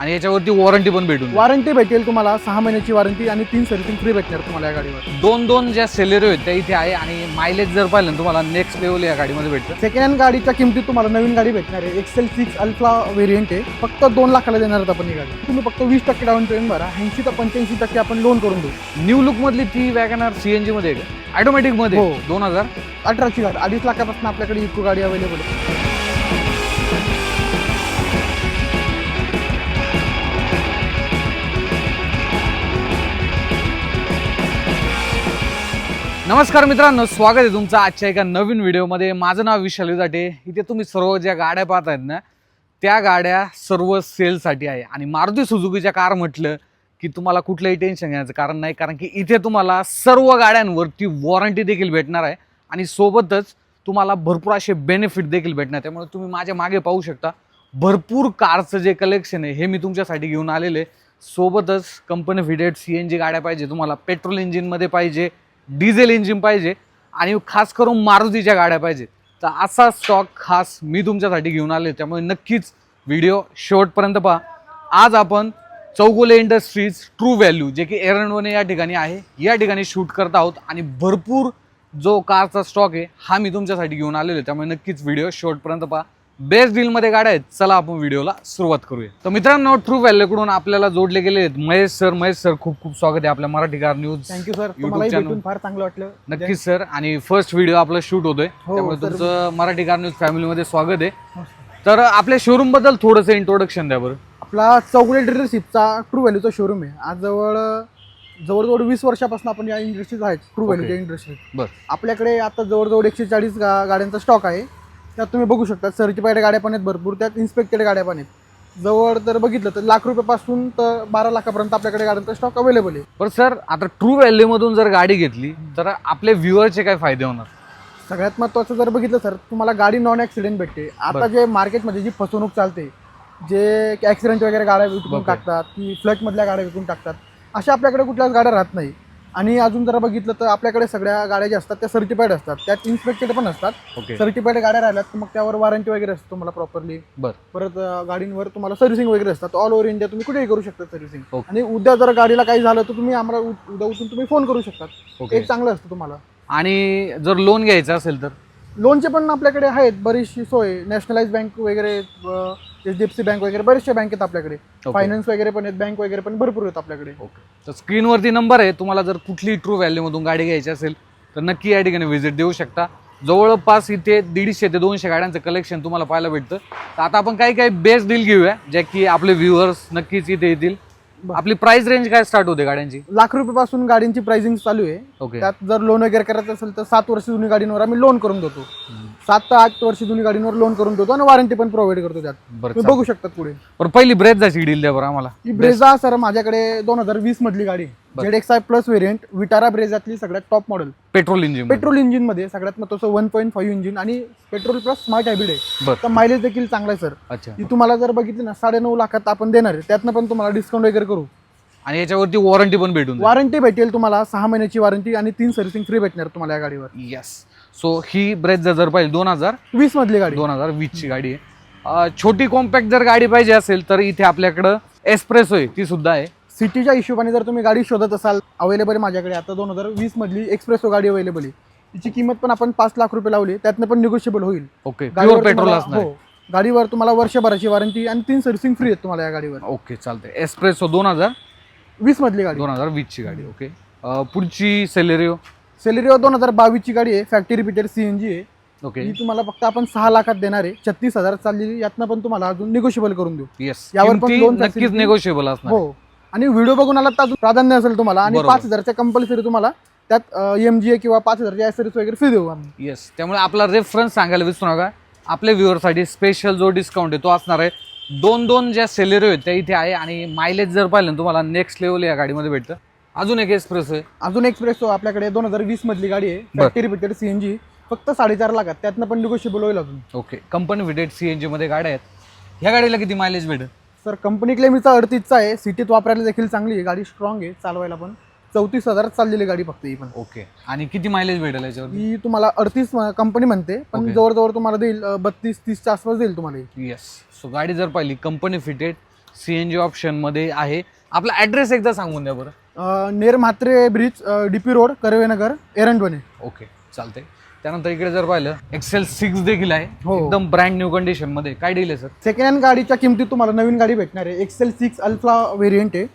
आणि याच्यावरती वॉरंटी पण भेटून जाईल. वॉरंटी भेटेल तुम्हाला सहा महिन्याची वॉरंटी आणि तीन सर्व्हिसिंग फ्री भेटणार तुम्हाला या गाडीवर. दोन दोन ज्या सेलेरी आहेत त्या इथे आहे आणि मायलेज जर पाहिलं ना तुम्हाला नेक्स्ट लेवल या गाडीमध्ये भेटतं. सेकंड हँड गाडीच्या किमतीत तुम्हाला नवीन गाडी भेटणार आहे. एक्सेल सिक्स अल्ट्रा व्हेरियंट आहे. फक्त दोन लाखाला देणार आहोत आपण ही गाडी. तुम्ही फक्त वीस टक्के डाऊन पेमेंट भरा. ऐंशी ते पंच्याऐंशी टक्के आपण लोन करून देऊ. न्यू लुक मधली ती वॅगनार सीएनजी मध्ये ऑटोमॅटिकमध्ये हो. दोन हजार? अठराची गाडी. अडीच लाखापासून आपल्याकडे इको गाडी अवेलेबल आहे. नमस्कार मित्रांनो स्वागत आहे तुमचं आजच्या एका नवीन व्हिडिओमध्ये. माझं नाव विशाल विदाटे. इथे तुम्ही सर्व ज्या गाड्या पाहत आहेत ना त्या गाड्या सर्व सेलसाठी आहे. आणि मारुती सुझुकीच्या कार म्हटलं की तुम्हाला कुठलंही टेन्शन घेण्याचं कारण नाही कारण की इथे तुम्हाला सर्व गाड्यांवरती वॉरंटी देखील भेटणार आहे. आणि सोबतच तुम्हाला भरपूर असे बेनिफिट देखील भेटणार. त्यामुळे तुम्ही माझ्या मागे पाहू शकता. भरपूर कारचं जे कलेक्शन आहे हे मी तुमच्यासाठी घेऊन आलेले सोबतच company fitted C N G गाड्या पाहिजे तुम्हाला. पेट्रोल इंजिनमध्ये पाहिजे. डिझेल इंजिन पाहिजे आणि खास करून मारुतीच्या गाड्या पाहिजे. तर असा स्टॉक खास मी तुमच्यासाठी घेऊन आले त्यामुळे नक्कीच व्हिडिओ शेवटपर्यंत पहा. आज आपण चौगुले इंडस्ट्रीज ट्रू व्हॅल्यू जे की एरंडवणे या ठिकाणी आहे या ठिकाणी शूट करत आहोत. आणि भरपूर जो कारचा स्टॉक आहे हा मी तुमच्यासाठी घेऊन आलेलो आहे. त्यामुळे नक्कीच व्हिडिओ शेवटपर्यंत पहा. बेस्ट डीलमध्ये गाड्या आहेत. चला आपण व्हिडिओला सुरुवात करूया. तर मित्रांनो ट्रू व्हॅल्यूकडून आपल्याला जोडले गेले आहेत महेश सर. महेश सर खूप खूप स्वागत आहे आपल्या Marathi car news thank you sir YouTube तुम्हालाही channel. भेटून फार चांगलं वाटलं. नक्कीच सर आणि फर्स्ट व्हिडिओ आपला शूट होतोय. हो, त्यामुळे. तुमचं मराठी कार न्यूज फॅमिलीमध्ये स्वागत आहे. हो. तर आपल्या शोरूमबद्दल थोडंसं इंट्रोडक्शन द्या बरं. आपला चौगुले डीलरशिपचा ट्रू व्हॅल्यूचा शोरूम आहे. आज जवळ जवळजवळ वीस वर्षापासून आपण या इंडस्ट्रीज आहेत ट्रू Okay. व्हॅल्यूच्या इंडस्ट्रीज बरं. आपल्याकडे आता जवळजवळ एकशे चाळीस गा गाड्यांचा स्टॉक आहे. त्यात तुम्ही बघू शकता सर्टिफाईड गाड्या पण आहेत भरपूर त्यात इन्स्पेक्टेड गाड्या पण आहेत. जवळ जर बघितलं तर लाख रुपयापासून तर बारा लाखापर्यंत आपल्याकडे गाड्यांचा स्टॉक अवेलेबल आहे. बरं सर आता ट्रू व्हॅल्यू मधून जर गाडी घेतली तर आपल्या व्ह्युअरचे काय फायदे होणार? सगळ्यात महत्त्वाचं जर बघितलं सर तुम्हाला गाडी नॉन ॲक्सिडेंट भेटते. आता. जे मार्केटमध्ये जी फसवणूक चालते जे ॲक्सिडेंट वगैरे गाड्या विकून. टाकतात की फ्लटमधल्या गाड्या विकून टाकतात अशा आपल्याकडे कुठल्याच गाड्या राहत नाही. आणि अजून जर बघितलं तर आपल्याकडे सगळ्या गाड्या ज्या असतात त्या सर्टिफाईड असतात. त्यात इन्स्पेक्टेड पण असतात. ओके सर्टिफाईड गाड्या राहिल्यात तर मग त्यावर वॉरंटी वगैरे असते तुम्हाला प्रॉपरली बरं. परत अं, गाडींवर तुम्हाला सर्व्हिसिंग वगैरे असतात. ऑल ओव्हर इंडिया तुम्ही कुठेही करू शकता सर्व्हिसिंग. आणि उद्या जर गाडीला काही झालं तर तुम्ही आम्हाला उ- उद्या उठून तुम्ही फोन करू शकतात. ओके एक चांगलं असतं तुम्हाला. आणि जर लोन घ्यायचं असेल तर? लोनचे पण आपल्याकडे आहेत बरीचशी सोय. नॅशनलाइज बँक वगैरे H D F C bank वगैरे बरेचसे बँक आहेत आपल्याकडे. फायनान्स वगैरे पण आहेत बँक वगैरे पण भरपूर आहेत आपल्याकडे. ओके तर स्क्रीनवरती नंबर आहे. तुम्हाला जर कुठली ट्रू व्हॅल्यूमधून गाडी घ्यायची असेल तर नक्की या ठिकाणी व्हिजिट देऊ शकता. जवळपास इथे दीडशे ते दोनशे गाड्यांचं कलेक्शन तुम्हाला पाहायला भेटतं. तर आता आपण काही काही बेस्ट डील घेऊया ज्या की आपले व्ह्युअर्स नक्कीच इथे येतील. आपली प्राइस रेंज काय स्टार्ट होते गाड्यांची? लाख रुपयापासून गाडींची प्राइसिंग चालू आहे. ओके त्यात जर लोन वगैरे करायचं असेल तर सात वर्ष जुनी गाडींवर आम्ही लोन करून देतो. सात ते आठ वर्ष जुनी गाडींवर लोन करून देतो आणि वॉरंटी पण प्रोव्हाइड करतो त्यात. बरं तुम्ही चालेल. बघू शकता पुढे. बरं पहिली ब्रेथची डील द्या बरं आम्हाला. ही ब्रेझा सर माझ्याकडे दोन हजार वीस मधली गाडी बरं. Z X I plus variant Vitara ब्रेझातली सगळ्यात top model petrol engine petrol इंजिनमध्ये सगळ्यात महत्वाचं वन पॉईंट फाईव्ह इंजिन आणि पेट्रोल प्लस स्मार्ट हायब्रिड आहे. तर मायलेज देखील चांगला आहे सर अच्छा. ती तुम्हाला जर बघितली ना साडे नऊ लाखात आपण देणार आहे. त्यातनं पण तुम्हाला डिस्काउंट वगैरे करू. आणि याच्यावरती वॉरंटी पण भेटून वॉरंटी भेटेल तुम्हाला सहा महिन्याची वॉरंटी आणि तीन सर्व्हिसिंग फ्री भेटणार तुम्हाला या गाडीवर. येस सो ही ब्रेथ जर पाहिजे दोन हजार वीस मधली गाडी. दोन हजार वीसची गाडी आहे. छोटी कॉम्पॅक्ट जर गाडी पाहिजे असेल तर इथे आपल्याकडं एक्सप्रेस आहे ती सुद्धा आहे. सिटीच्या हिशोबाने जर तुम्ही गाडी शोधत असाल अवेलेबल आहे माझ्याकडे आता दोन हजार वीस मधली एक्सप्रेसो गाडी अवेलेबल आहे. तिची किंमत पण आपण पाच लाख रुपये लावली त्यातनं पण निगोशिएबल होईल. ओके गाडीवर पेट्रोल तुम्हाला- असणार हो गाडीवर तुम्हाला वर्षभराची वॉरंटी आणि तीन सर्व्हिसिंग फ्री आहेत तुम्हाला या गाडीवर. ओके चालतंय. एक्सप्रेसो दोन हजार वीस मधली गाडी. दोन हजार वीसची गाडी ओके अं, पुढची सेलेरिओ सेलेरिओ दोन हजार बावीसची गाडी आहे फॅक्टरी रिपीटेड सीएनजी आहे. ओके ही तुम्हाला फक्त आपण सहा लाखात देणार आहे. छत्तीस हजार चाललेली यातनं पण तुम्हाला अजून निगोशिएबल करून देऊ. येस यावर पण किमती दोन नक्कीच facility- नेगोशिएबल असणार हो. आणि व्हिडिओ बघून आला तर प्राधान्य असेल तुम्हाला. आणि बरोबर. पाच हजारच्या कंपल्सरी तुम्हाला त्यात एम जी ए किंवा पाच हजारच्या ऍसेसरीज वगैरे फ्री देऊ आम्ही. येस त्यामुळे आपला रेफरन्स सांगायला विसरू नका. आपल्या व्ह्युअरसाठी स्पेशल जो डिस्काउंट आहे तो असणार आहे. दोन दोन ज्या सेलेरी आहेत त्या इथे आहे आणि मायलेज जर पाहिलं ना तुम्हाला नेक्स्ट लेवल या गाडीमध्ये भेटतं. अजून एक एक्सप्रेस आहे. अजून एक्सप्रेसो आपल्याकडे दोन हजार वीस मधली गाडी आहे. बर. फॅक्टरी रिपीटेड सीएनजी फक्त साडेचार लाखात. त्यातनं पण निगोशिएबल होईल अजून. ओके कंपनी विडेड सी एनमध्ये गाड्या आहेत. ह्या गाडीला किती मायलेज भेटेल सर कंपनी क्लेमीचा अडतीसचा आहे. सिटीत वापरायला देखील चांगली आहे. गाडी स्ट्रॉंग आहे चालवायला पण. चौतीस हजार चाललेली गाडी फक्त ही पण. ओके आणि किती मायलेज भेटेल याच्यावर ही तुम्हाला अडतीस कंपनी म्हणते. पण Okay. जवळजवळ तुम्हाला देईल बत्तीस तीसच्या आसपास देईल तुम्हाला ही. येस सो गाडी जर पाहिली company fitted C N G ऑप्शनमध्ये आहे. आपला ॲड्रेस एकदा सांगून द्या बरं. अं, near Mhatre bridge DP road Karvenagar Erandwane. Okay चालतंय. त्यानंतर इकडे जर पाहिलं एक्सेल सिक्स देखील आहे. हो. एकदम ब्रँड न्यू कंडिशनमध्ये. काय डील आहे सर सेकंड हँड गाडीच्या किमतीत तुम्हाला नवीन गाडी भेटणार आहे. एक्सेल सिक्स अल्फा व्हेरियंट आहे.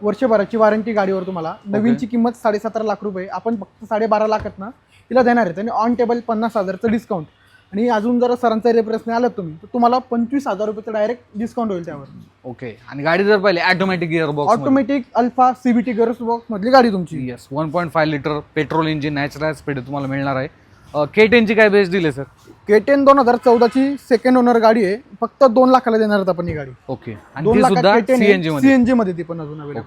वर्षभराची वॉरंटी गाडीवर तुम्हाला. नवीनची किंमत साडेसतरा लाख रुपये. आपण फक्त साडेबारा लाखात ना तिला देणार आहेत. आणि ऑन टेबल पन्नास हजारचं डिस्काउंट आणि अजून जर सरांचा रेफरन्स नाही आलात तुम्ही तर तुम्हाला पंचवीस हजार रुपयाचं डायरेक्ट डिस्काउंट होईल त्यावर. ओके आणि गाडी जर पाहिली automatic gear box automatic alpha CVT गरज बॉक्स मधली गाडी तुमची. Yes one point five litre petrol engine natural speed तुम्हाला मिळणार आहे. के टेनची काय बेस दिली सर केटेन दोन हजार चौदाची सेकंड ओनर गाडी आहे. फक्त दोन लाखाला देणार आहेत आपण ही गाडी. ओके. आणि ती सुद्धा सीएनजी मध्ये? सीएनजी मध्ये ती पण अजून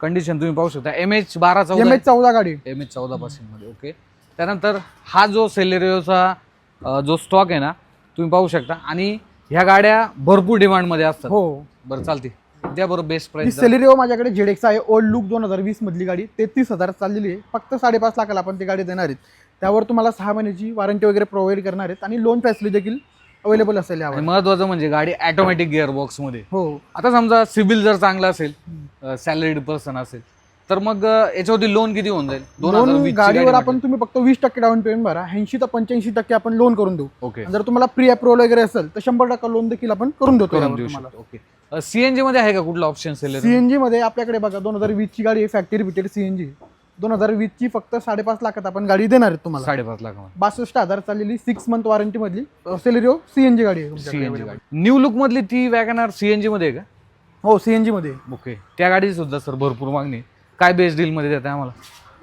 कंडिशन तुम्ही पाहू शकता. एम एच बारा एम चौदा एच चौदा गाडी. एम एच चौदा पासून मध्ये ओके. त्यानंतर हा जो सेलेरिओचा जो स्टॉक आहे ना तुम्ही पाहू शकता. आणि ह्या गाड्या भरपूर डिमांडमध्ये असतात. हो. बरं चालते द्या बरं बेस्ट ही प्राइस सेलेरिओ माझ्याकडे जेडेक्स आहे. ओल्ड लुक दोन हजार वीस मधली गाडी. तेहतीस हजार चाललेली आहे. फक्त साडेपाच लाखाला आपण ती गाडी देणार आहेत. त्यावर तुम्हाला सहा महिन्याची वॉरंटी वगैरे प्रोव्हाइड करणार आहेत. आणि लोन फॅसिलिटी देखील अवेलेबल असेल यावर. महत्वाचं म्हणजे गाडी ऑटोमॅटिक गिअर बॉक्समध्ये हो. आता समजा सिबिल जर चांगला असेल सॅलरीड पर्सन असेल तर मग याच्यावरती लोन किती होऊन जाईल? दोन गाडीवर गाडी आपण तुम्ही फक्त वीस टक्के डाऊन पेमेंट भरा. ऐंशी ते पंच्याऐंशी टक्के आपण लोन करून देऊ. ओके जर तुम्हाला प्री अप्रुव्हल वगैरे असेल तर शंभर टक्का लोन देखील आपण करून देतो ओके सीएनजी मध्ये आहे का कुठला ऑप्शन सीएनजी मध्ये आपल्याकडे बघा दोन हजार वीस ची गाडी आहे फॅक्टरी फिटेड सीएनजी दोन हजार वीस ची फक्त साडेपाच लाखात आपण गाडी देणार आहेत तुम्हाला. साडेपाच लाखामध्ये बासष्ट हजार चाललेली सिक्स मंथ वॉरंटी मधली सेलेरिओ सीएनजी गाडी आहे सीएनजी. गाडी. न्यू लुक मधली ती वॅगनार सीएनजी मध्ये आहे का? हो सीएनजी मध्ये ओके त्या गाडीची सुद्धा सर भरपूर मागणी आहे. काय बेस डील मध्ये देत आहे आम्हाला?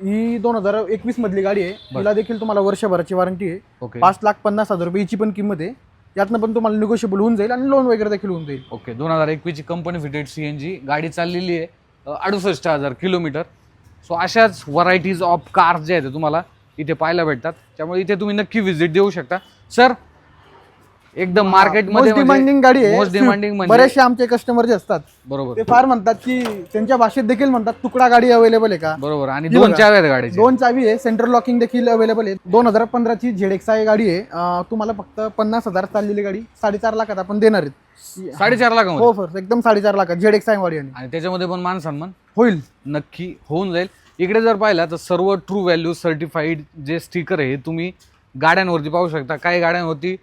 ही दोन हजार एकवीस मधली गाडी आहे. तिला देखील तुम्हाला वर्षभराची वॉरंटी आहे. ओके पाच लाख पन्नास हजार रुपये हिची पण किंमत आहे. यातनं पण तुम्हाला निगोशिएबल होऊन जाईल आणि लोन वगैरे देखील होऊन जाईल. ओके दोन हजार एकवीसची company fitted C N G गाडी चाललेली आहे अडुसष्ट हजार किलोमीटर. सो अशाच व्हरायटीज ऑफ कार्स जे आहेत तुम्हाला इथे पाहायला भेटतात. त्यामुळे इथे तुम्ही नक्की व्हिजिट देऊ शकता. सर एकदम मार्केटमध्ये मोस्ट डिमांडिंग गाडी आहे. मोस्ट डिमांडिंग म्हणजे बरेचसे आमचे कस्टमर जे असतात बरोबर. ते फार म्हणतात की त्यांच्या भाषेत देखील म्हणतात तुकडा गाडी अवेलेबल आहे का? बरोबर. आणि दोन. चाव्या आहेत गाडीचे दोन चावी आहे सेंट्रल लॉकिंग देखील अवेलेबल आहे. दोन हजार पंधराची झेड एक्स आय गाडी आहे. तुम्हाला फक्त पन्नास हजार चाललेली गाडी साडेचार लाखात आपण देणार आहेत. साडेचार लाखामध्ये? हो सर एकदम साडेचार लाखात झेड एक्स आय गाडी आणि. त्याच्यामध्ये पण मान सन्मान? होईल. नक्की होऊन जाईल. इकडे जर पाहिलं तर सर्व ट्रू व्हॅल्यू सर्टिफाईड जे स्टिकर आहे तुम्ही गाड्यांवरती पाहू शकता. काही गाड्यांवरती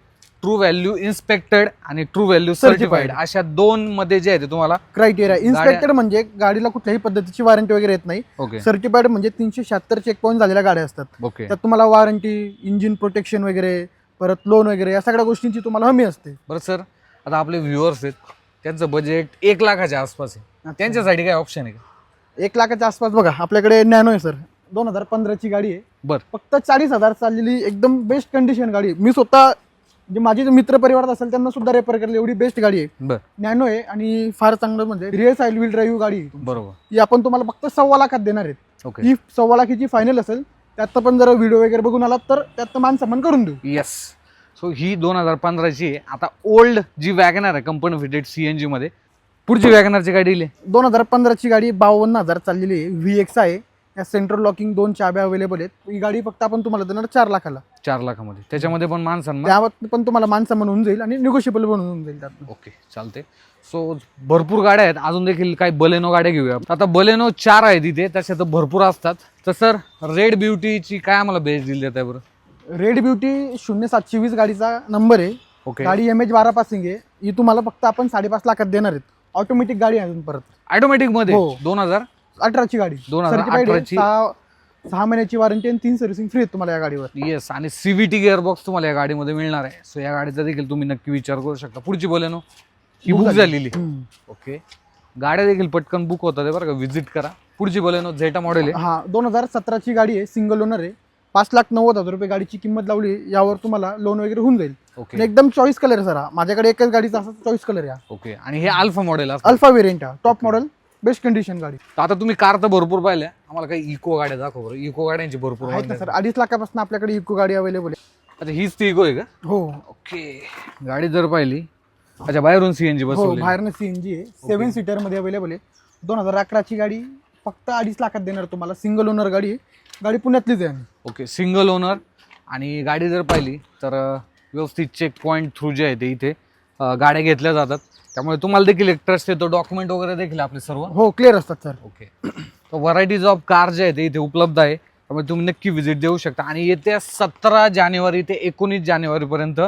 ट्रू व्हॅल्यू इन्स्पेक्टेड आणि ट्रू व्हॅल्यू सर्टिफाईड Certified. अशा दोन मध्ये जे आहे ते तुम्हाला क्रायटेरिया इन्स्पेक्टेड म्हणजे गाडीला कुठल्याही पद्धतीची वॉरंटी वगैरे येत नाही. ओके सर्टिफाईड म्हणजे तीनशे शहात्तर चेक पॉईंट झालेल्या गाड्या असतात. ओके त्यात तुम्हाला वॉरंटी इंजिन प्रोटेक्शन वगैरे परत लोन वगैरे या सगळ्या गोष्टींची तुम्हाला हमी असते. बरं सर आता आपले व्ह्युअर्स आहेत त्यांचं बजेट एक लाखाच्या आसपास आहे. त्यांच्यासाठी काय ऑप्शन आहे का? एक लाखाच्या आसपास बघा आपल्याकडे नॅनो आहे सर. दोन हजार पंधराची गाडी आहे. बरं. फक्त चाळीस हजार चाललेली एकदम बेस्ट कंडिशन गाडी आहे. मी स्वतः जे माझे जे मित्र परिवारात असेल त्यांना सुद्धा रेफर केली एवढी बेस्ट गाडी आहे. बरं. नॅनो आहे आणि फार चांगलं म्हणजे रिअल साईल व्हील ड्राईव्ह गाडी आहे बरोबर. ही आपण तुम्हाला फक्त सव्वा लाखात देणार आहेत. ओके ही सव्वा लाखाची फायनल असेल त्यात पण जर व्हिडिओ वगैरे बघून आलात तर त्यात मान सन्मान करून देऊ. येस सो ही दोन हजार पंधराची आहे. आता ओल्ड जी वॅगनर आहे कंपनी फिटेड सी एनमध्ये पुढची वॅगनरची काय डील आहे? दोन हजार पंधराची गाडी बावन्न हजार चाललेली आहे. व्ही एक्स आहे. या सेंट्रल लॉकिंग दोन चाब्या अवेलेबल आहेत. ही गाडी फक्त आपण तुम्हाला देणार चार लाखाला. चार लाखामध्ये. त्याच्यामध्ये पण मान सन्मान त्यावर पण तुम्हाला मान सन्मान होऊन जाईल आणि निगोशिएबल होऊन जाईल त्यात ओके चालते सो भरपूर गाड्या आहेत. अजून देखील काही बलेनो गाड्या घेऊया. आता बलेनो चार आहेत इथे. तसे तर भरपूर असतात. तर सर रेड ब्युटीची काय आम्हाला बेस दिली जात आहे बरं रेड ब्युटी शून्य सातशे वीस गाडीचा नंबर आहे. ओके गाडी एम एच बारा पासिंग आहे. ही तुम्हाला फक्त आपण साडेपाच लाखात देणार आहेत. ऑटोमॅटिक गाडी आहे अजून परत. ऑटोमॅटिकमध्ये? हो. दोन हजार? अठराची गाडी. 2018 Certified आहे. ची. सहा सहा महिन्याची वॉरंटी आणि तीन सर्व्हिसिंग फ्री आहे तुम्हाला या गाडीवर. येस आणि सीव्हीटी गिअर बॉक्स तुम्हाला या गाडीमध्ये मिळणार आहे. सो या गाडीचा देखील तुम्ही नक्की विचार करू शकता. पुढची बलेनो ही बुक झाली. झालेली. ओके गाड्या देखील पटकन बुक होतात बरं का. व्हिजिट करा. पुढची बलेनो झेटा मॉडेल आहे. हा दोन हजार सतराची गाडी आहे सिंगल ओनर आहे. पाच लाख नव्वद हजार रुपये गाडीची किंमत लावली यावर तुम्हाला लोन वगैरे होऊन जाईल. आणि ओके एकदम चॉईस कलर आहे सर हा. माझ्याकडे एकच गाडीचा असा चॉईस कलर आहे ओके आणि हे अल्फा मॉडेल अल्फा वेरियंट हा टॉप मॉडेल बेस्ट कंडिशन गाडी. तर आता तुम्ही कार तर भरपूर पाहिल्या. आम्हाला काही इको गाड्या दाखव बरं. इको गाड्यांची भरपूर आहेत ना. सर. अडीच लाखापासून आपल्याकडे इको गाडी अवेलेबल आहे. अच्छा हीच ती इको आहे का? हो. ओके. गाडी जर पाहिली अच्छा बाहेरून सीएनजी हो बसवली. बाहेरनं सीएनजी आहे. सेव्हन सीटरमध्ये अवेलेबल आहे. दोन हजार अकराची गाडी फक्त अडीच लाखात देणार तुम्हाला. सिंगल ओनर गाडी आहे. गाडी पुण्यातलीच आहे आणि. ओके सिंगल ओनर आणि गाडी जर पाहिली तर अं, व्यवस्थित चेक पॉईंट थ्रू जे आहे ते इथे अं, गाड्या घेतल्या जातात. त्यामुळे तुम्हाला देखील एक ट्रस्ट येतो. डॉक्युमेंट वगैरे देखील आपले सर्व? हो क्लिअर असतात सर ओके तर व्हरायटीज ऑफ कार जे आहेत ते इथे उपलब्ध आहे. त्यामुळे तुम्ही नक्की व्हिजिट देऊ शकता. आणि येत्या सतरा जानेवारी ते एकोणीस जानेवारीपर्यंत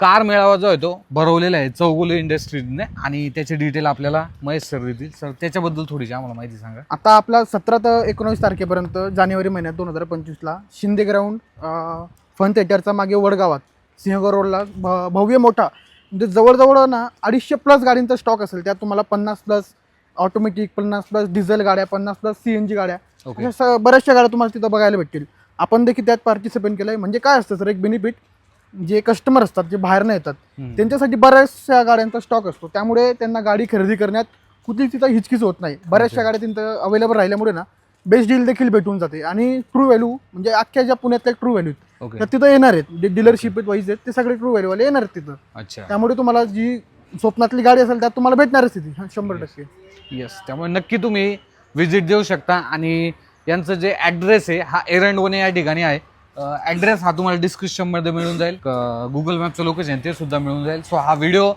कार मेळावा जो आहे तो भरवलेला आहे चौगुले इंडस्ट्रीजने. आणि त्याचे डिटेल आपल्याला महेश सर देतील. सर त्याच्याबद्दल थोडीशी आम्हाला माहिती सांगा. आता आपला सतरा ते एकोणवीस तारखेपर्यंत जानेवारी महिन्यात दोन हजार पंचवीसला शिंदे ग्राउंड फन थिएटरचा मागे वडगावात सिंहगड रोडला भ- भव्य मोठा म्हणजे जवळजवळ ना अडीचशे प्लस गाडींचा स्टॉक असेल त्यात तुम्हाला पन्नास प्लस ऑटोमॅटिक पन्नास प्लस डिझेल गाड्या पन्नास प्लस सी एन जी गाड्या अशा स- बऱ्याचशा गाड्या तुम्हाला तिथं बघायला भेटतील. आपण देखील त्यात पार्टिसिपेट केलं आहे म्हणजे काय असतं सर एक बेनिफिट जे कस्टमर असतात जे बाहेर नाही येतात हम्म. त्यांच्यासाठी बऱ्याचशा गाड्यांचा स्टॉक असतो. त्यामुळे त्यांना गाडी खरेदी करण्यात कुठलीच तिथं हिचकीच होत नाही. बऱ्याचशा Okay. गाड्या तिथं अवेलेबल राहिल्यामुळे ना बेस्ट डील देखील भेटून जाते. आणि ट्रू व्हॅल्यू म्हणजे अख्ख्या ज्या पुण्यातल्या ट्रू व्हॅल्यू ओके तर तिथं येणार आहेत. जे डीलरशिप वाईज आहेत ते सगळे ट्रू व्हॅल्यूवाले येणार आहेत तिथं. अच्छा. त्यामुळे तुम्हाला जी स्वप्नातली गाडी असेल त्यात तुम्हाला भेटणारच तिथे. हा, शंभर. टक्के. येस त्यामुळे नक्की तुम्ही व्हिजिट देऊ शकता. आणि यांचं जे ॲड्रेस आहे हा एरंडवणे या ठिकाणी आहे. ॲड्रेस हा तुम्हाला डिस्क्रिप्शनमध्ये मिळून जाईल. गुगल मॅपचं लोकेशन ते सुद्धा मिळून जाईल. सो हा व्हिडिओ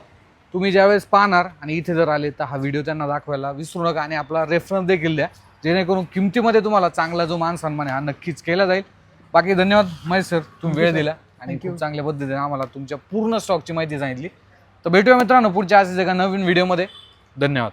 तुम्ही ज्यावेळेस पाहणार आणि इथे जर आले तर हा व्हिडिओ त्यांना दाखवायला विसरू नका. आणि आपला रेफरन्स देखील द्या. जेणेकरून किमतीमध्ये तुम्हाला चांगला जो मान सन्मान आहे हा नक्कीच केला जाईल बाकी धन्यवाद महेश सर तुम्ही वेळ. दिला आणि खूप. चांगल्या पद्धतीने आम्हाला तुमच्या पूर्ण स्टॉकची माहिती सांगितली तर भेटूया मित्रांनो पुढच्या असेच एका नवीन व्हिडिओमध्ये धन्यवाद